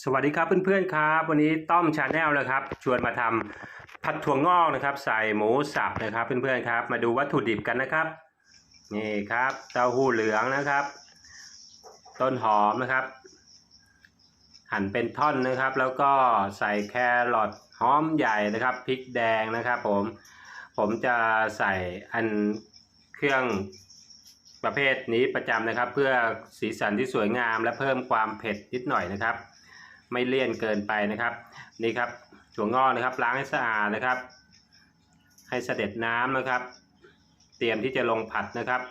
สวัสดีครับเพื่อนๆครับ วันนี้ต้อมชาแนลนะครับชวนมาทำผัดถั่วงอกนะครับ ใส่หมูสับนะครับ เพื่อนๆครับ มาดูวัตถุดิบกันนะครับ นี่ครับเต้าหู้เหลืองนะครับ ต้นหอมนะครับ หั่นเป็นท่อนนะครับ แล้วก็ใส่แครอทหอมใหญ่นะครับพริกแดงนะครับ ผมผมจะใส่อันเครื่องประเภทนี้ประจำนะครับ เพื่อสีสันที่สวยงามและเพิ่มความเผ็ดนิดหน่อยนะครับ ไม่เลี่ยนเกินไปนะครับนี่ครับถั่วงอกนะครับล้างให้สะอาดนะครับ ให้เสด็จน้ำนะครับ เตรียมที่จะลงผัดนะครับ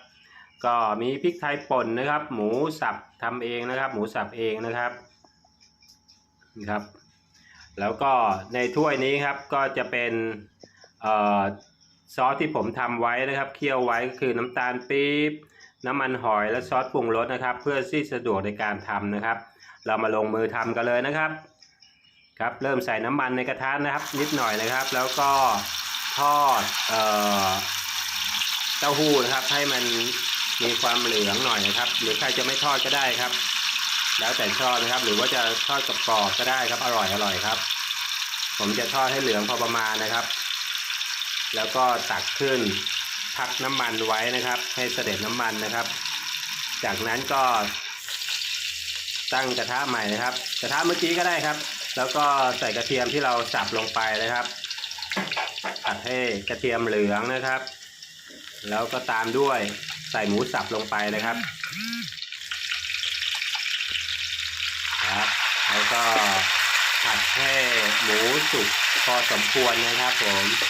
ก็มีพริกไทยป่นนะครับ หมูสับทำเองนะครับ หมูสับเองนะครับนี่ครับ แล้วก็ในถ้วยนี้ครับก็จะเป็นซอสที่ผมทำไว้นะครับ เคี่ยวไว้ก็คือน้ำตาลปี๊บ น้ำมันหอยและซอสปรุงรสนะครับ เพื่อที่สะดวกในการทำนะครับ เรามาลงมือทำกันเลยนะครับ ครับเริ่มใส่น้ำมันในกระทะนะครับ นิดหน่อยนะครับ แล้วก็ทอดเอ่อเต้าหู้นะครับ ให้มันมีความเหลืองหน่อยนะครับ หรือใครจะไม่ทอดก็ได้ครับ แล้วแต่ชอบนะครับ หรือว่าจะทอดกับกรอบก็ได้ครับอร่อยอร่อยครับ ผมจะทอดให้เหลืองพอประมาณนะครับ แล้วก็ตักขึ้น พักน้ำมันไว้นะครับ ให้เสด็จน้ำมันนะครับ จากนั้นก็ตั้งกระทะใหม่นะครับ กระทะเมื่อกี้ก็ได้ครับ แล้วก็ใส่กระเทียมที่เราสับลงไปนะครับผัดให้กระเทียมเหลืองนะครับ แล้วก็ตามด้วยใส่หมูสับลงไปนะครับครับแล้วก็ผัดให้หมูสุกพอสมควรนะครับผมครับ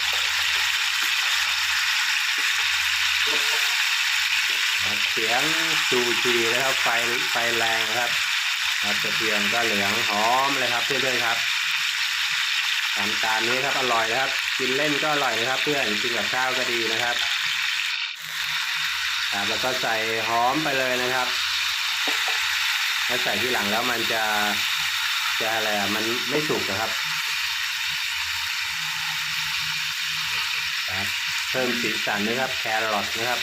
เสียงซูจีนะครับไฟไฟแรงครับครับกระเทียมก็เหลืองหอมเลยครับเพื่อนๆครับตามตามนี้ครับอร่อยนะครับ กินเล่นก็อร่อยนะครับ เพื่อนกินกับข้าวก็ดีนะครับครับแล้วก็ใส่หอมไปเลยนะครับถ้าใส่ที่หลังแล้วมันจะจะอะไรอะมันไม่สุกนะครับครับ เพิ่มสีสันนะครับแครอทนะครับ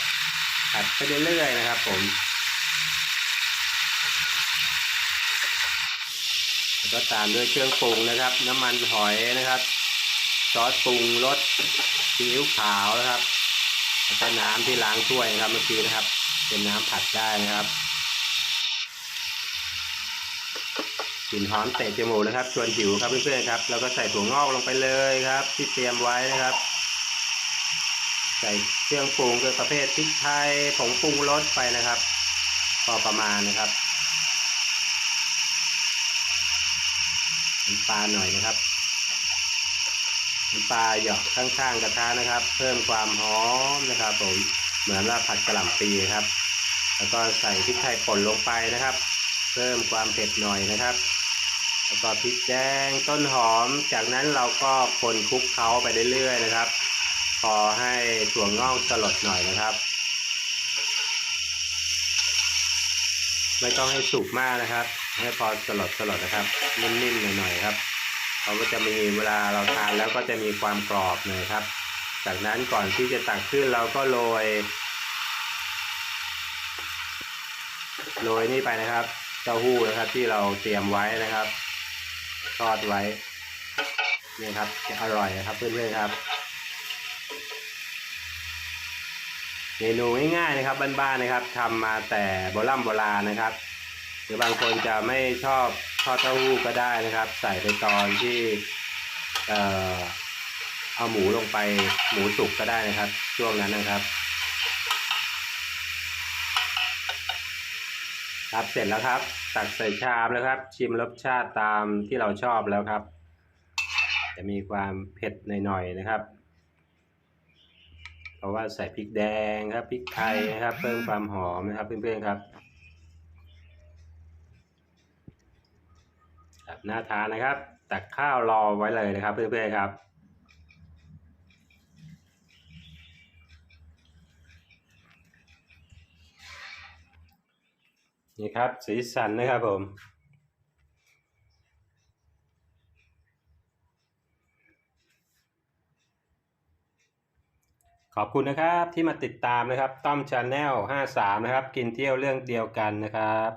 ผัดไปเรื่อยๆนะครับผมแล้วก็ตามด้วยเครื่องปรุงนะครับ น้ำมันหอยนะครับซอสปรุงรสซีอิ๊วขาวนะครับแล้วก็น้ำที่ล้างถ้วยนะครับเมื่อกี้นะครับ เป็นน้ำผัดได้นะครับกลิ่นหอมเตะจมูกนะครับ ชวนหิวครับเพื่อนๆครับ แล้วก็ใส่ถั่วงอกลงไปเลยครับ ที่เตรียมไว้นะครับ ใส่เครื่องปรุงคือประเภทพริกไทยผงปรุงรสไปนะครับ พอประมาณนะครับน้ำปลาหน่อยนะครับน้ำปลาหยอกข้างๆกระทะนะครับ เพิ่มความหอมนะครับผมเหมือนว่าผัดกระหล่ำปีครับ แล้วก็ใส่พริกไทยป่นลงไปนะครับ เพิ่มความเผ็ดหน่อยนะครับ แล้วก็พริกแดงต้นหอม จากนั้นเราก็คนคลุกเคล้าไปเรื่อยๆนะครับ พอให้ถั่วงอกสลดหน่อยนะครับ ไม่ต้องให้สุกมากนะครับ ให้พอสลดสลดนะครับนิ่มๆหน่อยๆครับเขาก็จะมีเวลาเราทานแล้วก็จะมีความกรอบเลยครับ จากนั้นก่อนที่จะตักขึ้นเราก็โรยโรยนี่ไปนะครับเต้าหู้นะครับที่เราเตรียมไว้นะครับทอดไว้นี่ครับจะอร่อยนะครับเพื่อนๆครับ เมนูง่ายๆนะครับบ้านๆนะครับทำมาแต่โบราณโบราณนะครับ หรือบางคนจะไม่ชอบทอดเต้าหู้ก็ได้นะครับ ใส่ไปตอนที่เอ่อเอาหมูลงไปหมูสุกก็ได้นะครับ ช่วงนั้นนะครับ ครับเสร็จแล้วครับ ตักใส่ชามแล้วครับ ชิมรสชาติตามที่เราชอบแล้วครับ จะมีความเผ็ดหน่อยๆนะครับ เพราะว่าใส่พริกแดงครับพริกไทยนะครับ เพิ่มความหอมนะครับเพื่อนๆครับครับน่าทานนะครับ ตักข้าวรอไว้เลยนะครับ เพื่อนๆครับนี่ครับสีสันนะครับผม ขอบคุณนะครับที่มาติดตามนะครับต้อมชาแนล53 นะครับ กินเที่ยวเรื่องเดียวกันนะครับ